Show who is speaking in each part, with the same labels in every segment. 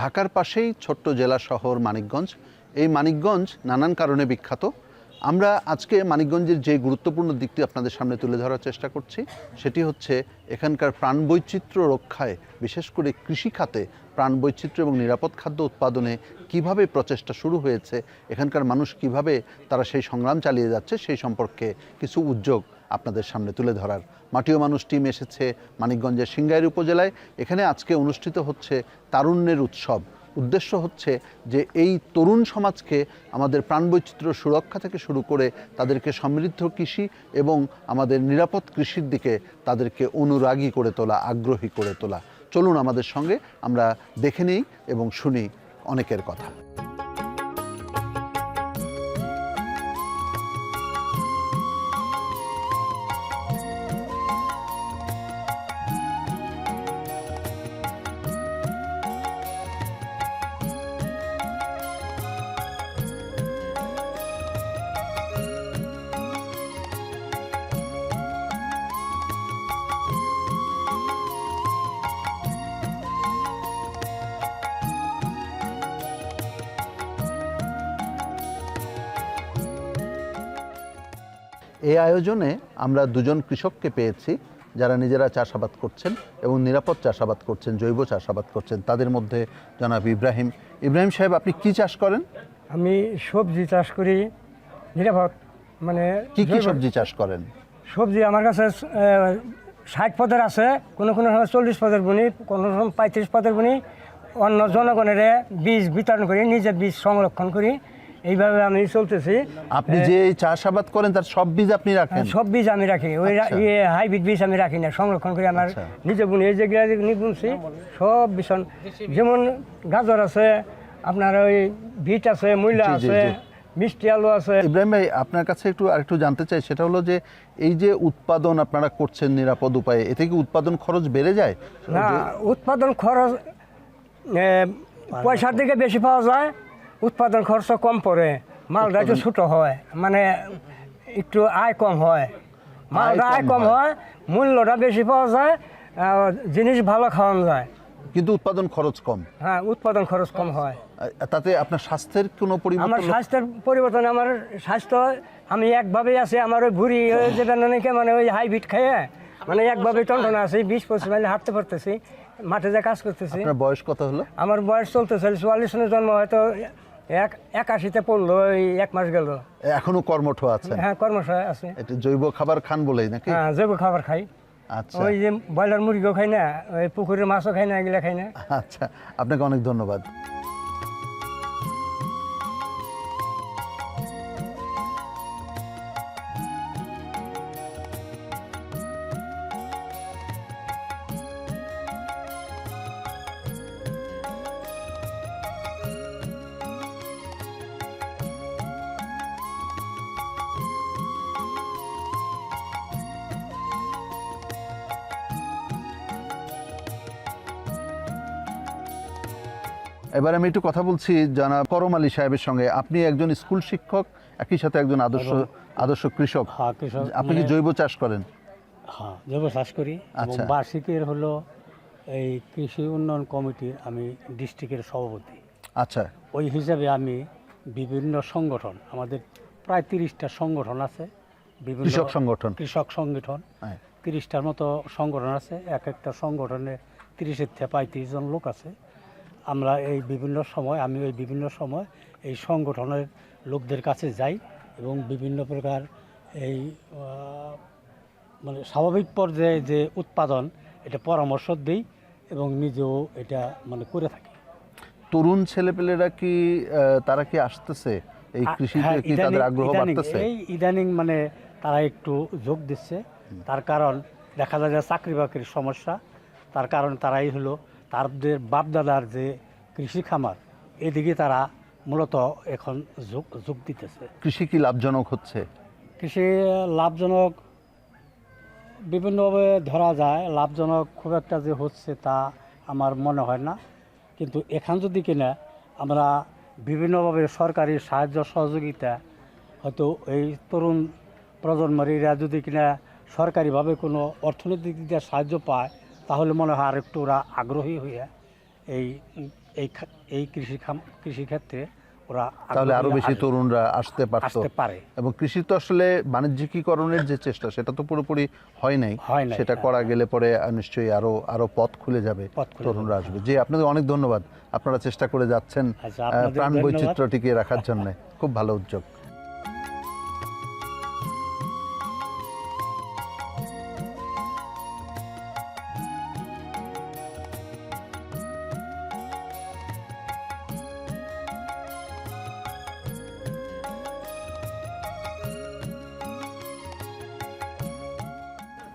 Speaker 1: ঢাকার পাশেই ছোট্ট জেলা শহর মানিকগঞ্জ। এই মানিকগঞ্জ নানান কারণে বিখ্যাত। আমরা আজকে মানিকগঞ্জের যে গুরুত্বপূর্ণ দিকটি আপনাদের সামনে তুলে ধরার চেষ্টা করছি, সেটি হচ্ছে এখানকার প্রাণবৈচিত্র্য রক্ষায়, বিশেষ করে কৃষিখাতে প্রাণবৈচিত্র্য এবং নিরাপদ খাদ্য উৎপাদনে কীভাবে প্রচেষ্টা শুরু হয়েছে, এখানকার মানুষ কীভাবে তারা সেই সংগ্রাম চালিয়ে যাচ্ছে, সেই সম্পর্কে কিছু উদ্যোগ আপনাদের সামনে তুলে ধরার মাটিও মানুষ টিম এসেছে মানিকগঞ্জের সিংগাইর উপজেলায়। এখানে আজকে অনুষ্ঠিত হচ্ছে তারুণ্যের উৎসব। উদ্দেশ্য হচ্ছে যে এই তরুণ সমাজকে আমাদের প্রাণবৈচিত্র্য সুরক্ষা থেকে শুরু করে তাদেরকে সমৃদ্ধ কৃষি এবং আমাদের নিরাপদ কৃষির দিকে তাদেরকে অনুরাগী করে তোলা, আগ্রহী করে তোলা। চলুন আমাদের সঙ্গে আমরা দেখে নিই এবং শুনি অনেকের কথা। এই আয়োজনে আমরা দুজন কৃষককে পেয়েছি যারা নিজেরা চাষাবাদ করছেন এবং নিরাপদ চাষাবাদ করছেন জৈব চাষাবাদ করছেন। তাদের মধ্যে জনাব ইব্রাহিম। ইব্রাহিম সাহেব আপনি কি চাষ করেন?
Speaker 2: আমি সবজি চাষ করি নিরাপদ মানে
Speaker 1: কি কি সবজি চাষ করেন?
Speaker 2: সবজি আমার কাছে ষাট পদের আছে কোনো কোনো সময় চল্লিশ পদের বুনি কোনো সময় পঁয়ত্রিশ পদের বুনি। অন্য জনগণের বীজ বিতরণ করি নিজে বীজ সংরক্ষণ করি। এইভাবে আমি চলতেছি।
Speaker 1: আপনি যে চাষাবাদ করেন তার সব বীজ আপনি রাখেন?
Speaker 2: সব বীজ আমি রাখি। ওই
Speaker 1: আচ্ছা।
Speaker 2: ইয়ে হাইব্রিড বীজ আমি রাখি না সংরক্ষণ করে আমার
Speaker 1: আচ্ছা।
Speaker 2: নিজে বুনি এই যে নিয়ে বুনছি সব ভীষণ যেমন গাজর আছে আপনার ওই বিট আছে মূলা আছে মিষ্টি আলু আছে।
Speaker 1: ইব্রাহিম ভাই আপনার কাছে একটু আরেকটু জানতে চাই সেটা হলো যে এই যে উৎপাদন আপনারা করছেন নিরাপদ উপায়ে এতে কি উৎপাদন খরচ বেড়ে যায়?
Speaker 2: না উৎপাদন খরচ পয়সার দিকে বেশি পাওয়া যায় উৎপাদন খরচ কম পড়ে মালটা একটু ছোটো হয় মানে একটু আয় কম হয়। মালটা আয় কম হয়। মূল্যটা বেশি পাওয়া যায় জিনিস ভালো খাওয়ানো যায়।
Speaker 1: কিন্তু উৎপাদন খরচ কম।
Speaker 2: হ্যাঁ উৎপাদন খরচ কম হয়।
Speaker 1: তাতে আপনার স্বাস্থ্যের কোনো পরিবর্তন লক্ষ্য-
Speaker 2: স্বাস্থ্যের পরিবর্তন আমার স্বাস্থ্য আমি একভাবেই আছি আমার ওই ভুড়ি যে নাকি মানে ওই হাইব্রিড খেয়ে মানে একভাবে টনটনা আছি বিশ পঁচিশ মাইলে হাঁটতে পারতেছি মাঠে যা কাজ করতেছি।
Speaker 1: আপনার বয়স কত হলো?
Speaker 2: আমার বয়স চলতেছে চুয়াল্লিশ সনের জন্ম হয়তো এক একাশিতে পড়ল এই এক মাস গেল।
Speaker 1: এখনও কর্মঠ আছেন?
Speaker 2: হ্যাঁ কর্মঠ আছে।
Speaker 1: এটা জৈব খাবার খান বলেই নাকি?
Speaker 2: হ্যাঁ জৈব খাবার খাই।
Speaker 1: আচ্ছা।
Speaker 2: ওই যে ব্রয়লার মুরগিও খাই না ওই পুকুরের মাছও খাই না এগুলো খাই না।
Speaker 1: আচ্ছা আপনাকে অনেক ধন্যবাদ। এবার আমি একটু কথা বলছি জনাব করম আলী সাহেবের সঙ্গে। আপনি একজন স্কুল শিক্ষক একই সাথে একজন আদর্শ আদর্শ কৃষক।
Speaker 3: হ্যাঁ,
Speaker 1: আপনি কি
Speaker 3: মানে-
Speaker 1: জৈব চাষ করেন?
Speaker 3: হ্যাঁ জৈব চাষ করি।
Speaker 1: আচ্ছা।
Speaker 3: বার্ষিকের হলো এই কৃষি উন্নয়ন কমিটির আমি ডিস্ট্রিক্টের সভাপতি।
Speaker 1: আচ্ছা।
Speaker 3: ওই হিসাবে আমি বিভিন্ন সংগঠন আমাদের প্রায় তিরিশটা সংগঠন আছে। বিভিন্ন
Speaker 1: কৃষক সংগঠন।
Speaker 3: কৃষক সংগঠন।
Speaker 1: হ্যাঁ।
Speaker 3: তিরিশটার মতো সংগঠন আছে। এক একটা সংগঠনে তিরিশের থেকে পঁয়ত্রিশ জন লোক আছে। আমরা এই বিভিন্ন সময় আমি ওই বিভিন্ন সময় এই সংগঠনের লোকদের কাছে যাই এবং বিভিন্ন প্রকার এই মানে স্বাভাবিক পর্যায়ে যে উৎপাদন এটা পরামর্শ দিই এবং নিজেও এটা মানে করে থাকি।
Speaker 1: তরুণ ছেলেপেলেরা কি তারা কি আসতেছে? এই কৃষিতে
Speaker 3: হ্যাঁ,
Speaker 1: কি তাদের আগ্রহ বাড়তেছে?
Speaker 3: এই ইদানিং মানে তারা একটু যোগ দিচ্ছে। তার কারণ দেখা যায় যে চাকরি বাকরির সমস্যা। তার কারণ তারাই হলো তাদের বাপদাদার যে কৃষি খামার এদিকে তারা মূলত এখন যোগ যোগ দিতেছে।
Speaker 1: কৃষি কি লাভজনক হচ্ছে?
Speaker 3: কৃষি লাভজনক বিভিন্নভাবে ধরা যায়। লাভজনক খুব একটা যে হচ্ছে তা আমার মনে হয় না। কিন্তু এখান যদি কিনা আমরা বিভিন্নভাবে সরকারি সাহায্য সহযোগিতা হয়তো এই তরুণ প্রজন্মেরা যদি কিনা সরকারিভাবে কোনো অর্থনৈতিক দিক দিয়ে সাহায্য পায় তাহলে মনে হয় আর একটু ওরা আগ্রহী হয়ে এই এই এই কৃষি কৃষিক্ষেত্রে ওরা
Speaker 1: তাহলে
Speaker 3: আরও
Speaker 1: বেশি তরুণরা আসতে পারতো।
Speaker 3: আসতে পারে।
Speaker 1: এবং কৃষি তো আসলে বাণিজ্যিকীকরণের যে চেষ্টা সেটা তো পুরোপুরি হয় নাই। সেটা
Speaker 3: হ্যাঁ।
Speaker 1: করা গেলে পরে নিশ্চয়ই আরও আরও পথ খুলে যাবে তরুণরা আসবে। যে আপনাদের অনেক ধন্যবাদ। আপনারা চেষ্টা করে যাচ্ছেন
Speaker 3: আচ্ছা,
Speaker 1: প্রাণ। বৈচিত্র্য টিকিয়ে রাখার জন্য। খুব ভালো উদ্যোগ।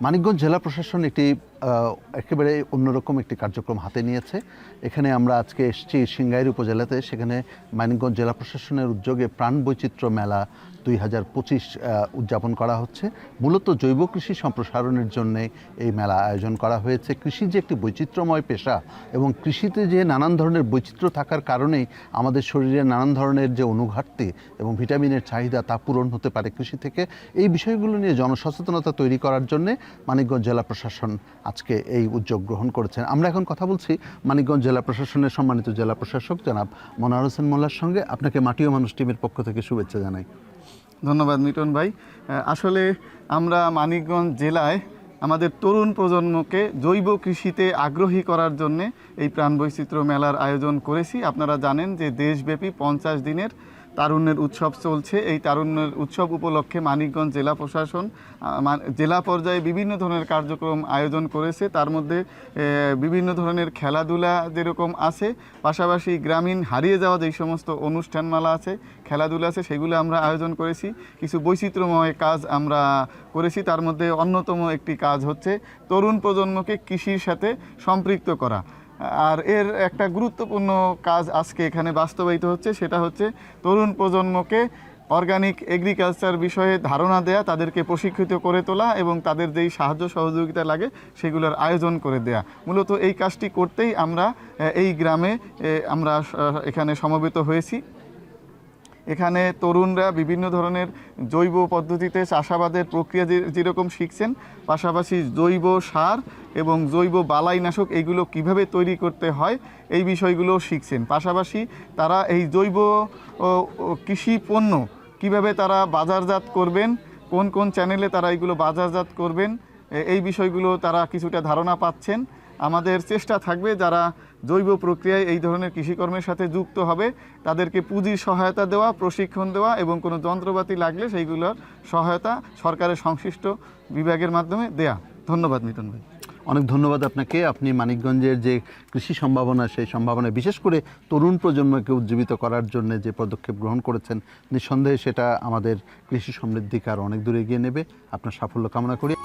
Speaker 1: মানিকগঞ্জ জেলা প্রশাসন একটি একেবারে অন্যরকম একটি কার্যক্রম হাতে নিয়েছে। এখানে আমরা আজকে এসেছি সিঙ্গাইর উপজেলাতে। সেখানে মানিকগঞ্জ জেলা প্রশাসনের উদ্যোগে প্রাণ বৈচিত্র্য মেলা দুই হাজার পঁচিশ উদযাপন করা হচ্ছে। মূলত জৈব কৃষি সম্প্রসারণের জন্য এই মেলা আয়োজন করা হয়েছে। কৃষি যে একটি বৈচিত্র্যময় পেশা এবং কৃষিতে যে নানান ধরনের বৈচিত্র্য থাকার কারণেই আমাদের শরীরে নানান ধরনের যে অনুঘাটতি এবং ভিটামিনের চাহিদা তা পূরণ হতে পারে কৃষি থেকে। এই বিষয়গুলো নিয়ে জনসচেতনতা তৈরি করার জন্যে মানিকগঞ্জ জেলা প্রশাসন আজকে এই উদ্যোগ গ্রহণ করেছেন। আমরা এখন কথা বলছি মানিকগঞ্জ জেলা প্রশাসনের সম্মানিত জেলা প্রশাসক জনাব মনোয়ার হোসেন মোল্লার সঙ্গে। আপনাকে মাটিও মানুষ টিমের পক্ষ থেকে শুভেচ্ছা জানাই।
Speaker 4: ধন্যবাদ মিটন ভাই। আসলে আমরা মানিকগঞ্জ জেলায় আমাদের তরুণ প্রজন্মকে জৈব কৃষিতে আগ্রহী করার জন্যে এই প্রাণ বৈচিত্র্য মেলার আয়োজন করেছি। আপনারা জানেন যে দেশব্যাপী পঞ্চাশ দিনের তারুণ্যের উৎসব চলছে। এই তারুণ্যের উৎসব উপলক্ষে মানিকগঞ্জ জেলা প্রশাসন জেলা পর্যায়ে বিভিন্ন ধরনের কার্যক্রম আয়োজন করেছে। তার মধ্যে বিভিন্ন ধরনের খেলাধুলা যেরকম আছে, পাশাপাশি গ্রামীণ হারিয়ে যাওয়া যেই সমস্ত অনুষ্ঠানমালা আছে, খেলাধুলা আছে, সেগুলো আমরা আয়োজন করেছি। কিছু বৈচিত্র্যময় কাজ আমরা করেছি। তার মধ্যে অন্যতম একটি কাজ হচ্ছে তরুণ প্রজন্মকে কৃষির সাথে সম্পৃক্ত করা। আর এর একটা গুরুত্বপূর্ণ কাজ আজকে এখানে বাস্তবায়িত হচ্ছে, সেটা হচ্ছে তরুণ প্রজন্মকে অর্গানিক এগ্রিকালচার বিষয়ে ধারণা দেয়া, তাদেরকে প্রশিক্ষিত করে তোলা এবং তাদের যেই সাহায্য সহযোগিতা লাগে, সেগুলোর আয়োজন করে দেয়া। মূলত এই কাজটি করতেই আমরা এই গ্রামে আমরা, এখানে সমবেত হয়েছি। এখানে তরুণরা বিভিন্ন ধরনের জৈব পদ্ধতিতে চাষাবাদের প্রক্রিয়া যেরকম শিখছেন, পাশাপাশি জৈব সার এবং জৈব বালাইনাশক এইগুলো কীভাবে তৈরি করতে হয়, এই বিষয়গুলো শিখছেন। পাশাপাশি তারা এই জৈব কৃষি পণ্য কীভাবে তারা বাজারজাত করবেন, কোন কোন চ্যানেলে তারা এইগুলো বাজারজাত করবেন এই বিষয়গুলো তারা কিছুটা ধারণা পাচ্ছেন। আমাদের চেষ্টা থাকবে যারা জৈব প্রক্রিয়ায় এই ধরনের কৃষিকর্মের সাথে যুক্ত হবে। তাদেরকে পুঁজির সহায়তা দেওয়া, প্রশিক্ষণ দেওয়া এবং কোনো যন্ত্রপাতি লাগলে সেইগুলোর সহায়তা সরকারের সংশ্লিষ্ট বিভাগের মাধ্যমে দেয়া। ধন্যবাদ মিটন ভাই।
Speaker 1: অনেক ধন্যবাদ আপনাকে। আপনি মানিকগঞ্জের যে কৃষি সম্ভাবনা, সেই সম্ভাবনা বিশেষ করে তরুণ প্রজন্মকে উজ্জীবিত করার জন্য যে পদক্ষেপ গ্রহণ করেছেন, নিঃসন্দেহে সেটা আমাদের কৃষি সমৃদ্ধিকে আরও অনেক দূরে এগিয়ে নেবে। আপনার সাফল্য কামনা করি।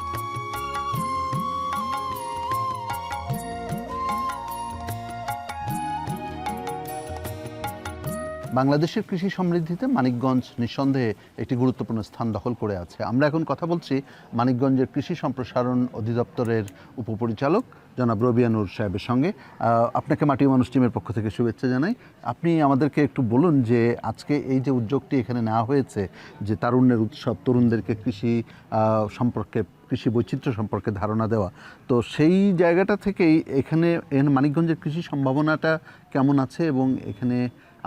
Speaker 1: বাংলাদেশের কৃষি সমৃদ্ধিতে মানিকগঞ্জ নিঃসন্দেহে একটি গুরুত্বপূর্ণ স্থান দখল করে আছে। আমরা এখন কথা বলছি মানিকগঞ্জের কৃষি সম্প্রসারণ অধিদপ্তরের উপপরিচালক জনাব রবিয়ানুর সাহেবের সঙ্গে। আপনাকে মাটি মানুষ টিমের পক্ষ থেকে শুভেচ্ছা জানাই। আপনি আমাদেরকে একটু বলুন যে আজকে এই যে উদ্যোগটি এখানে নেওয়া হয়েছে যে তারুণ্যের উৎসব, তরুণদেরকে কৃষি সম্পর্কে, কৃষি বৈচিত্র্য সম্পর্কে ধারণা দেওয়া। তো সেই জায়গাটা থেকেই এখানে মানিকগঞ্জের কৃষি সম্ভাবনাটা কেমন আছে এবং এখানে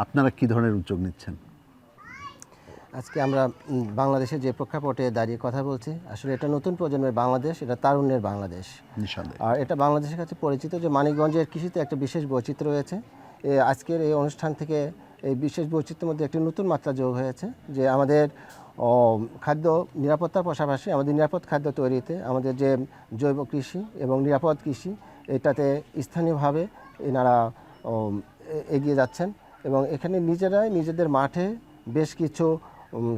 Speaker 1: আপনারা কি ধরনের উদ্যোগ নিচ্ছেন?
Speaker 5: আজকে আমরা বাংলাদেশের যে প্রেক্ষাপটে দাঁড়িয়ে কথা বলছি আসলে এটা নতুন প্রজন্মের বাংলাদেশ এটা তারুণ্যের বাংলাদেশ। আর এটা বাংলাদেশের কাছে পরিচিত যে মানিকগঞ্জের কৃষিতে একটা বিশেষ বৈচিত্র্য রয়েছে। এ আজকের এই অনুষ্ঠান থেকে এই বিশেষ বৈচিত্র্যের মধ্যে একটি নতুন মাত্রা যোগ হয়েছে যে আমাদের খাদ্য নিরাপত্তার পাশাপাশি আমাদের নিরাপদ খাদ্য তৈরিতে আমাদের যে জৈব কৃষি এবং নিরাপদ কৃষি এটাতে স্থানীয়ভাবে এনারা এগিয়ে যাচ্ছেন। এবং এখানে নিজেরাই নিজেদের মাঠে বেশ কিছু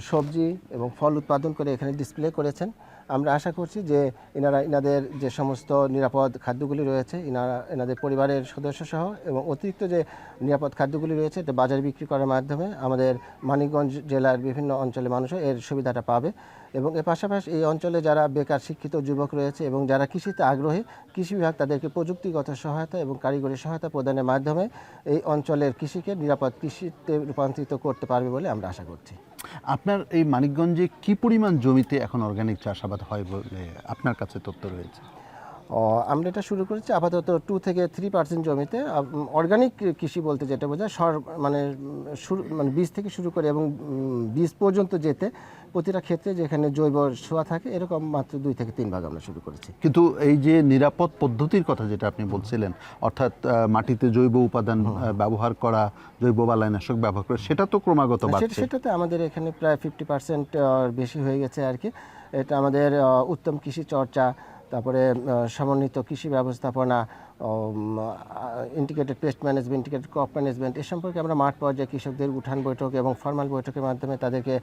Speaker 5: সবজি এবং ফল উৎপাদন করে এখানে ডিসপ্লে করেছেন। আমরা আশা করছি যে এনারা, এনাদের যে সমস্ত নিরাপদ খাদ্যগুলি রয়েছে, এনারা, এনাদের পরিবারের সদস্য সহ এবং অতিরিক্ত যে নিরাপদ খাদ্যগুলি রয়েছে, এটা বাজারে বিক্রি করার মাধ্যমে আমাদের মানিকগঞ্জ জেলার বিভিন্ন অঞ্চলের মানুষও এর সুবিধাটা পাবে। এবং এর পাশাপাশি এই অঞ্চলে যারা বেকার, শিক্ষিত যুবক রয়েছে এবং যারা কৃষিতে আগ্রহী, কৃষি বিভাগ তাদেরকে প্রযুক্তিগত সহায়তা এবং কারিগরি সহায়তা প্রদানের মাধ্যমে এই অঞ্চলের কৃষিকে নিরাপদ কৃষিতে রূপান্তরিত করতে পারবে বলে আমরা আশা করছি।
Speaker 1: আপনার এই মানিকগঞ্জে কি পরিমাণ জমিতে এখন অর্গানিক চাষাবাদ হয় বলে আপনার কাছে তথ্য রয়েছে?
Speaker 5: আমরা এটা শুরু করেছি আপাতত টু থেকে থ্রি পার্সেন্ট জমিতে। অর্গানিক কৃষি বলতে যেটা বোঝায় সর মানে শুরু মানে বীজ থেকে শুরু করে এবং বীজ পর্যন্ত যেতে প্রতিটা ক্ষেত্রে যেখানে জৈব শোয়া থাকে এরকম মাত্র দুই থেকে তিন ভাগ আমরা শুরু করেছি।
Speaker 1: কিন্তু এই যে নিরাপদ পদ্ধতির কথা যেটা আপনি বলছিলেন অর্থাৎ মাটিতে জৈব উপাদান ব্যবহার করা জৈব বালাইনাশক ব্যবহার করা সেটা তো ক্রমাগত
Speaker 5: সেটাতে আমাদের এখানে প্রায় ফিফটি পার্সেন্ট বেশি হয়ে গেছে আর কি। এটা আমাদের উত্তম কৃষি চর্চা তারপরে সমন্বিত কৃষি ব্যবস্থাপনা integrated pest management integrated crop management এ সম্পর্কে আমরা মাঠ পর্যায়ে কৃষকদের উঠান বৈঠক এবং ফর্মাল বৈঠকের মাধ্যমে তাদেরকে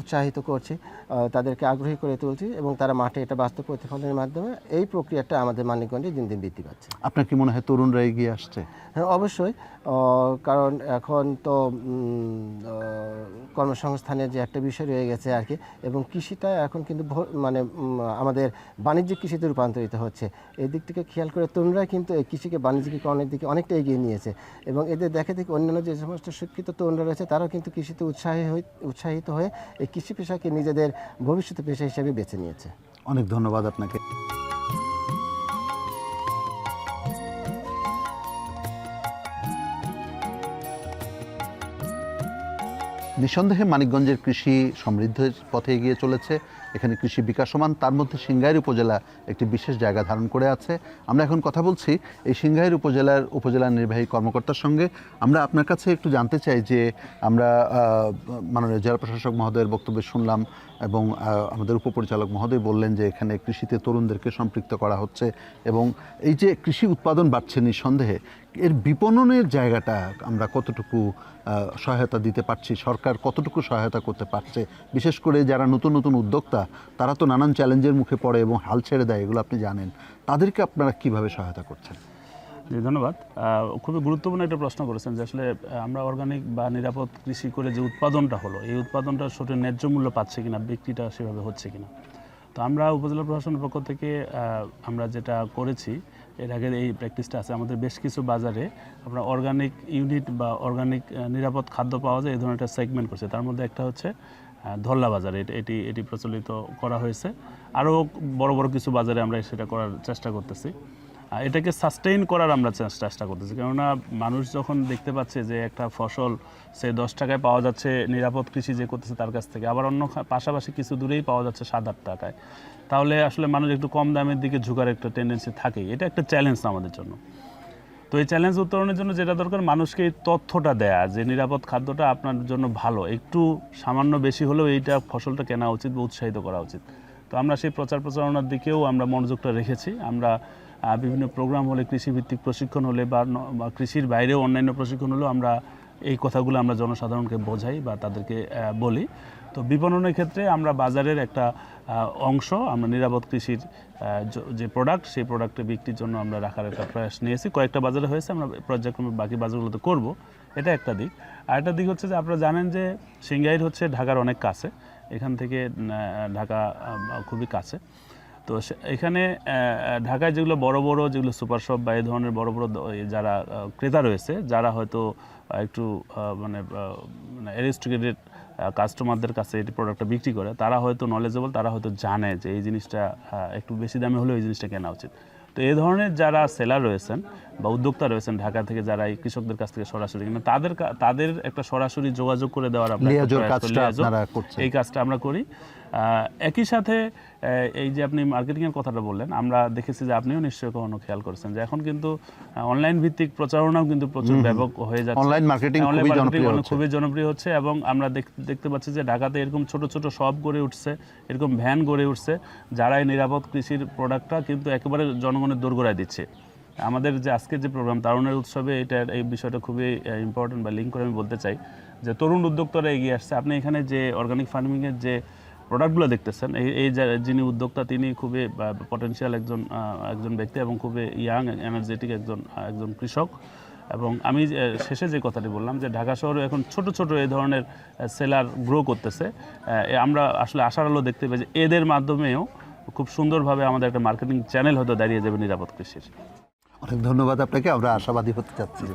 Speaker 5: উৎসাহিত করছি তাদেরকে আগ্রহী করে তুলছি এবং তারা মাঠে এটা বাস্তব প্রতিফলনের মাধ্যমে এই প্রক্রিয়াটা আমাদের মানিকগঞ্জে দিন দিন বৃদ্ধি পাচ্ছে।
Speaker 1: আপনার কি মনে হয় তরুণরা এগিয়ে আসছে?
Speaker 5: হ্যাঁ অবশ্যই কারণ এখন তো কর্মসংস্থানের যে একটা বিষয় রয়ে গেছে আর কি এবং কৃষিটা এখন কিন্তু মানে আমাদের বাণিজ্যিক কৃষিতে রূপান্তরিত হচ্ছে। এই দিক থেকে খেয়াল করে তরুণরা কিন্তু এই কৃষিকে বাণিজ্যিকরণের দিকে অনেকটা এগিয়ে নিয়েছে এবং এদের দেখে দেখে অন্যান্য যে সমস্ত শিক্ষিত তরুণরা রয়েছে, তারাও কিন্তু কৃষিতে উৎসাহী হয়ে, উৎসাহিত হয়ে এই কৃষি পেশাকে নিজেদের ভবিষ্যৎ পেশা হিসেবে বেছে নিয়েছে।
Speaker 1: অনেক ধন্যবাদ আপনাকে। নিঃসন্দেহে মানিকগঞ্জের কৃষি সমৃদ্ধের পথে এগিয়ে চলেছে। এখানে কৃষি বিকাশমান তার মধ্যে সিংগাইর উপজেলা একটি বিশেষ জায়গা ধারণ করে আছে। আমরা এখন কথা বলছি এই সিংগাইর উপজেলার, উপজেলা নির্বাহী কর্মকর্তার সঙ্গে। আমরা আপনার কাছে একটু জানতে চাই যে আমরা মাননীয় জেলা প্রশাসক মহোদয়ের বক্তব্য শুনলাম এবং আমাদের উপপরিচালক মহোদয় বললেন যে এখানে কৃষিতে তরুণদেরকে সম্পৃক্ত করা হচ্ছে এবং এই যে কৃষি উৎপাদন বাড়ছে নিঃসন্দেহে, এর বিপণনের জায়গাটা আমরা কতটুকু সহায়তা দিতে পারছি? সরকার কতটুকু সহায়তা করতে পারছে? বিশেষ করে যারা নতুন নতুন উদ্যোক্তা তারা তো নানান চ্যালেঞ্জের মুখে পড়ে এবং হাল ছেড়ে দেয়, এগুলো আপনি জানেন। তাদেরকে আপনারা কীভাবে সহায়তা করছেন?
Speaker 6: জি, ধন্যবাদ। খুবই গুরুত্বপূর্ণ একটা প্রশ্ন করেছেন যে আসলে আমরা অর্গানিক বা নিরাপদ কৃষি করে যে উৎপাদনটা হলো, এই উৎপাদনটা সঠিক ন্যায্য মূল্য পাচ্ছে কিনা, বিক্রিটা সেভাবে হচ্ছে কিনা? তো আমরা উপজেলা প্রশাসনের পক্ষ থেকে আমরা যেটা করেছি, এর আগে এই প্র্যাকটিসটা আছে, আমাদের বেশ কিছু বাজারে আমরা অর্গানিক ইউনিট বা অর্গানিক নিরাপদ খাদ্য পাওয়া যায়, এই ধরনের একটা সেগমেন্ট করছে। তার মধ্যে একটা হচ্ছে ধল্লা বাজারে। এটি- এটি প্রচলিত করা হয়েছে। আরও বড় বড় কিছু বাজারে আমরা সেটা করার চেষ্টা করতেছি। এটাকে সাস্টেইন করার আমরা চেষ্টা করতেছি। কেননা মানুষ যখন দেখতে পাচ্ছে যে একটা ফসল সে দশ টাকায় পাওয়া যাচ্ছে, নিরাপদ কৃষি যে করতেছে তার কাছ থেকে, আবার অন্য পাশাপাশি কিছু দূরেই পাওয়া যাচ্ছে সাত আট টাকায়, তাহলে আসলে মানুষ একটু কম দামের দিকে ঝুঁকার একটা টেন্ডেন্সি থাকেই। এটা একটা চ্যালেঞ্জ আমাদের জন্য। তো এই চ্যালেঞ্জ উত্তরণের জন্য যেটা দরকার, মানুষকে এই তথ্যটা দেয়া যে নিরাপদ খাদ্যটা আপনার জন্য ভালো। একটু সামান্য বেশি হলেও এইটা ফসলটা কেনা উচিত বা উৎসাহিত করা উচিত। তো আমরা সেই প্রচার প্রচারণার দিকেও আমরা মনোযোগটা রেখেছি। আমরা বিভিন্ন প্রোগ্রাম হলে, কৃষিভিত্তিক প্রশিক্ষণ হলে বা কৃষির বাইরেও অন্যান্য প্রশিক্ষণ হলেও আমরা এই কথাগুলো আমরা জনসাধারণকে বোঝাই বা তাদেরকে বলি। তো বিপণনের ক্ষেত্রে আমরা বাজারের একটা অংশ, আমরা নিরাপদ কৃষির যে প্রোডাক্ট সেই প্রোডাক্টের বিক্রির জন্য আমরা রাখার একটা প্রয়াস নিয়েছি। কয়েকটা বাজারে হয়েছে, আমরা পর্যায়ক্রমে বাকি বাজারগুলোতে করব। এটা একটা দিক। আর একটা দিক হচ্ছে যে আপনারা জানেন যে সিঙ্গাইর হচ্ছে ঢাকার অনেক কাছে। এখান থেকে ঢাকা খুবই কাছে। তো এখানে ঢাকায় যেগুলো বড় বড়, যেগুলো সুপার শপ বা এই ধরনের বড় বড় যারা ক্রেতা রয়েছে, যারা হয়তো একটু মানে অ্যারিস্টিকেটেড কাস্টমারদের কাছে এই প্রোডাক্টটা বিক্রি করে তারা হয়তো নলেজেবল তারা হয়তো জানে যে এই জিনিসটা একটু বেশি দামে হলেও এই জিনিসটা কেনা উচিত তো এই ধরনের যারা সেলার রয়েছেন বা উদ্যোক্তা রয়েছেন ঢাকা থেকে যারা এই কৃষকদের কাছ থেকে সরাসরি কিনা তাদের তাদের একটা সরাসরি যোগাযোগ করে দেওয়ার আমরা।
Speaker 1: আপনারা।
Speaker 6: এই কাজটা আমরা করি একই সাথে এই যে আপনি মার্কেটিংয়ের কথাটা বললেন আমরা দেখেছি যে আপনিও নিশ্চয়ই কখনো খেয়াল করেছেন যে এখন কিন্তু অনলাইন ভিত্তিক প্রচারণাও কিন্তু প্রচুর ব্যাপক হয়ে যাচ্ছে।
Speaker 1: Online marketing
Speaker 6: Online
Speaker 1: খুবই জনপ্রিয় হচ্ছে।
Speaker 6: খুবই জনপ্রিয় হচ্ছে এবং আমরা দেখতে পাচ্ছি যে ঢাকাতে এরকম ছোট ছোট শপ গড়ে উঠছে এরকম ভ্যান গড়ে উঠছে যারা এই নিরাপদ কৃষির প্রোডাক্টটা কিন্তু একেবারে জনগণের দোরগোড়ায় দিচ্ছে। আমাদের যে আজকের যে প্রোগ্রাম তারুণের উৎসবে এটা এই বিষয়টা খুবই ইম্পর্টেন্ট বা লিঙ্ক করে আমি বলতে চাই যে তরুণ উদ্যোক্তারা এগিয়ে আসছে। আপনি এখানে যে অর্গানিক ফার্মিংয়ের যে প্রোডাক্টগুলো দেখতেছেন, এই এই যা- যিনি উদ্যোক্তা, তিনি খুবই পটেনশিয়াল একজন একজন ব্যক্তি এবং খুবই ইয়াং এনার্জেটিক একজন একজন কৃষক। এবং আমি শেষে যে কথাটি বললাম যে ঢাকা শহরে এখন ছোট ছোট এই ধরনের সেলার গ্রো করতেছে আমরা আসলে আশার আলো দেখতে পাই যে এদের মাধ্যমেও খুব সুন্দরভাবে আমাদের একটা মার্কেটিং চ্যানেল হয়তো দাঁড়িয়ে যাবে নিরাপদ কৃষির।
Speaker 1: অনেক ধন্যবাদ আপনাকে, আমরা আশাবাদী হতে চাচ্ছি।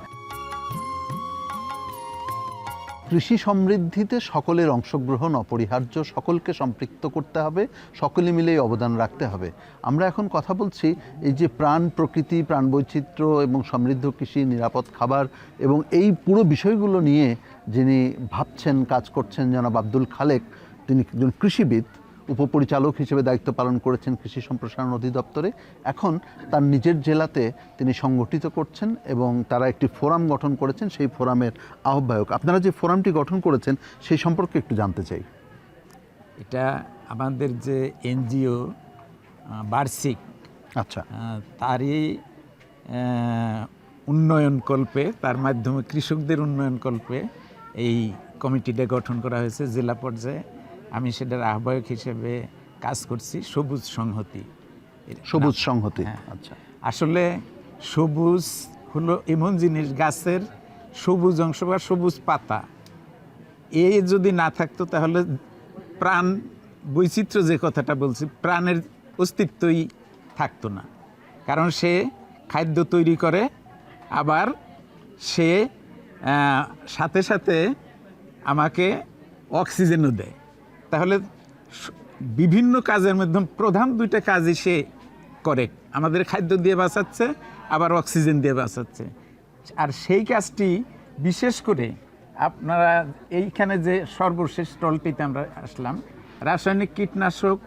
Speaker 1: কৃষি সমৃদ্ধিতে সকলের অংশগ্রহণ, অপরিহার্য, সকলকে সম্পৃক্ত করতে হবে, সকলে মিলেই অবদান রাখতে হবে। আমরা এখন কথা বলছি এই যে প্রাণ প্রকৃতি, প্রাণ বৈচিত্র্য এবং সমৃদ্ধ কৃষি, নিরাপদ খাবার এবং এই পুরো বিষয়গুলো নিয়ে যিনি ভাবছেন, কাজ করছেন জনাব আব্দুল খালেক, তিনি একজন কৃষিবিদ। উপপরিচালক হিসেবে দায়িত্ব পালন করেছেন কৃষি সম্প্রসারণ অধিদপ্তরে। এখন তার নিজের জেলাতে তিনি সংগঠিত করছেন এবং তারা একটি ফোরাম গঠন করেছেন সেই ফোরামের আহ্বায়ক। আপনারা যে ফোরামটি গঠন করেছেন সেই সম্পর্কে একটু জানতে চাই।
Speaker 7: এটা আমাদের যে এনজিও বার্ষিক
Speaker 1: আচ্ছা।
Speaker 7: তারই আহ, উন্নয়ন কল্পে তার মাধ্যমে কৃষকদের উন্নয়ন কল্পে এই কমিটিটা গঠন করা হয়েছে জেলা পর্যায়ে। আমি সেটার আহ্বায়ক হিসেবে কাজ করছি সবুজ সংহতি।
Speaker 1: সবুজ সংহতি?
Speaker 7: হ্যাঁ।
Speaker 1: আচ্ছা।
Speaker 7: আসলে সবুজ হলো এমন জিনিস গাছের সবুজ অংশ বা সবুজ পাতা। এ যদি না থাকতো তাহলে প্রাণ বৈচিত্র্য যে কথাটা বলছি প্রাণের অস্তিত্বই থাকতো না। কারণ সে খাদ্য তৈরি করে আবার সে সাথে সাথে আমাকে অক্সিজেনও দেয়। তাহলে বিভিন্ন কাজের মধ্যে প্রধান দুইটা কাজই সে করে। আমাদের খাদ্য দিয়ে বাঁচাচ্ছে, আবার অক্সিজেন দিয়ে বাঁচাচ্ছে। আর সেই কাজটি বিশেষ করে আপনারা এইখানে যে সর্বশেষ স্টলটিতে আমরা আসলাম, রাসায়নিক কীটনাশক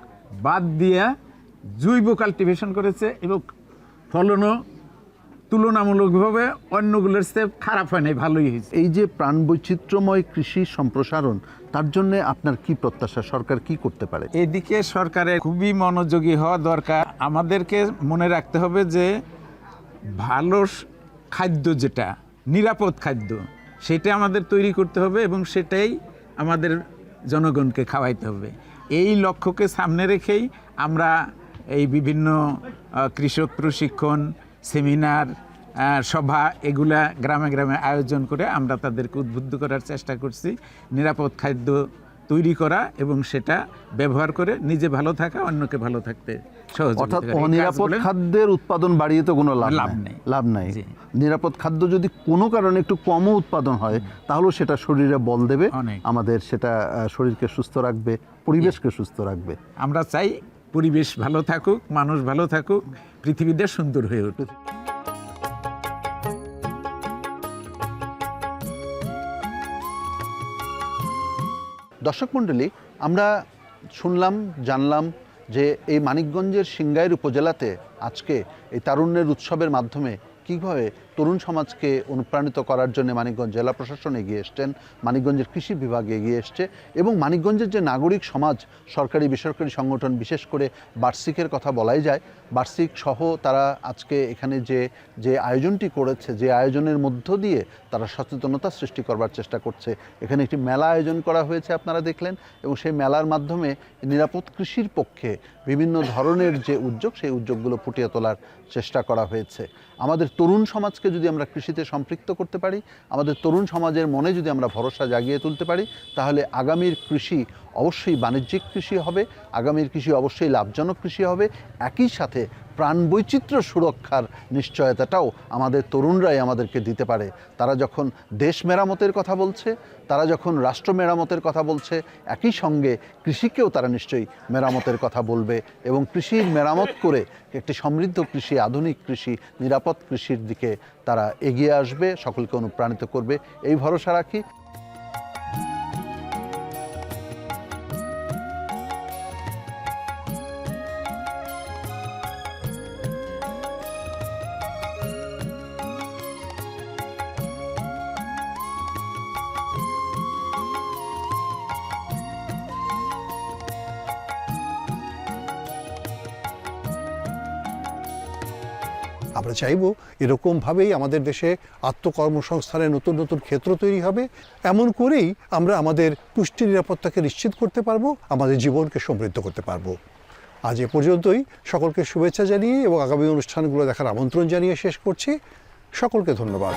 Speaker 7: বাদ দিয়া জৈব কাল্টিভেশন করেছে এবং ফলনও তুলনামূলকভাবে অন্যগুলোর চেয়ে খারাপ হয় নাই ভালোই হয়েছে।
Speaker 1: এই যে প্রাণ বৈচিত্র্যময় কৃষি সম্প্রসারণ তার জন্য আপনার কি প্রত্যাশা? সরকার কি করতে পারে?
Speaker 7: এদিকে সরকারের খুবই মনোযোগী হওয়া দরকার। আমাদেরকে মনে রাখতে হবে যে ভালো খাদ্য যেটা নিরাপদ খাদ্য সেটা আমাদের তৈরি করতে হবে এবং সেটাই আমাদের জনগণকে খাওয়াইতে হবে। এই লক্ষ্যকে সামনে রেখেই আমরা এই বিভিন্ন কৃষক প্রশিক্ষণ সেমিনার সভা এগুলা গ্রামে গ্রামে আয়োজন করে আমরা তাদেরকে উদ্বুদ্ধ করার চেষ্টা করছি। নিরাপদ খাদ্য তৈরি করা এবং সেটা ব্যবহার করে নিজে ভালো থাকা অন্যকে ভালো থাকতে
Speaker 1: অর্থাৎ। অনিরাপদ খাদ্যের উৎপাদন বাড়িয়ে তো কোনো লাভ
Speaker 7: লাভ
Speaker 1: নেই। লাভ নাই। নিরাপদ খাদ্য যদি কোনো কারণে একটু কমও উৎপাদন হয় তাহলেও সেটা শরীরে বল দেবে। আমাদের সেটা শরীরকে সুস্থ রাখবে পরিবেশকে সুস্থ রাখবে।
Speaker 7: আমরা চাই পরিবেশ ভালো থাকুক, মানুষ ভালো থাকুক, পৃথিবীটা সুন্দর হয়ে উঠুক।
Speaker 1: দর্শক মণ্ডলী, আমরা শুনলাম, জানলাম যে এই মানিকগঞ্জের সিংগাইর উপজেলাতে আজকে এই তারুণ্যের উৎসবের মাধ্যমে কীভাবে তরুণ সমাজকে অনুপ্রাণিত করার জন্য মানিকগঞ্জ জেলা প্রশাসন এগিয়ে এসছেন, মানিকগঞ্জের কৃষি বিভাগ এগিয়ে এসছে এবং মানিকগঞ্জের যে নাগরিক সমাজ, সরকারি বেসরকারি সংগঠন, বিশেষ করে বার্ষিকের কথা বলাই যায়, বার্ষিক সহ তারা আজকে এখানে যে যে আয়োজনটি করেছে, যে আয়োজনের মধ্য দিয়ে তারা সচেতনতা সৃষ্টি করবার চেষ্টা করছে। এখানে একটি মেলা আয়োজন করা হয়েছে আপনারা দেখলেন এবং সেই মেলার মাধ্যমে নিরাপদ কৃষির পক্ষে বিভিন্ন ধরনের যে উদ্যোগ, সেই উদ্যোগগুলো ফুটিয়ে তোলার চেষ্টা করা হয়েছে। আমাদের তরুণ সমাজকে যদি আমরা কৃষিতে সম্পৃক্ত করতে পারি, আমাদের তরুণ সমাজের মনে যদি আমরা ভরসা জাগিয়ে তুলতে পারি, তাহলে আগামীর কৃষি অবশ্যই বাণিজ্যিক কৃষি হবে, আগামীর কৃষি অবশ্যই লাভজনক কৃষি হবে। একই সাথে প্রাণ বৈচিত্র্য সুরক্ষার নিশ্চয়তাটাও আমাদের তরুণরাই আমাদেরকে দিতে পারে। তারা যখন দেশ মেরামতের কথা বলছে, তারা যখন রাষ্ট্র মেরামতের কথা বলছে, একই সঙ্গে কৃষিকেও তারা নিশ্চয়ই মেরামতের কথা বলবে এবং কৃষির মেরামত করে একটি সমৃদ্ধ কৃষি, আধুনিক কৃষি, নিরাপদ কৃষির দিকে তারা এগিয়ে আসবে, সকলকে অনুপ্রাণিত করবে। এই ভরসা রাখি।
Speaker 8: আমরা চাইব এরকমভাবেই আমাদের দেশে আত্মকর্মসংস্থানের নতুন নতুন ক্ষেত্র তৈরি হবে। এমন করেই আমরা আমাদের পুষ্টি নিরাপত্তাকে নিশ্চিত করতে পারব, আমাদের জীবনকে সমৃদ্ধ করতে পারব। আজ এ পর্যন্তই। সকলকে শুভেচ্ছা জানিয়ে এবং আগামী অনুষ্ঠানগুলো দেখার আমন্ত্রণ জানিয়ে শেষ করছি। সকলকে ধন্যবাদ।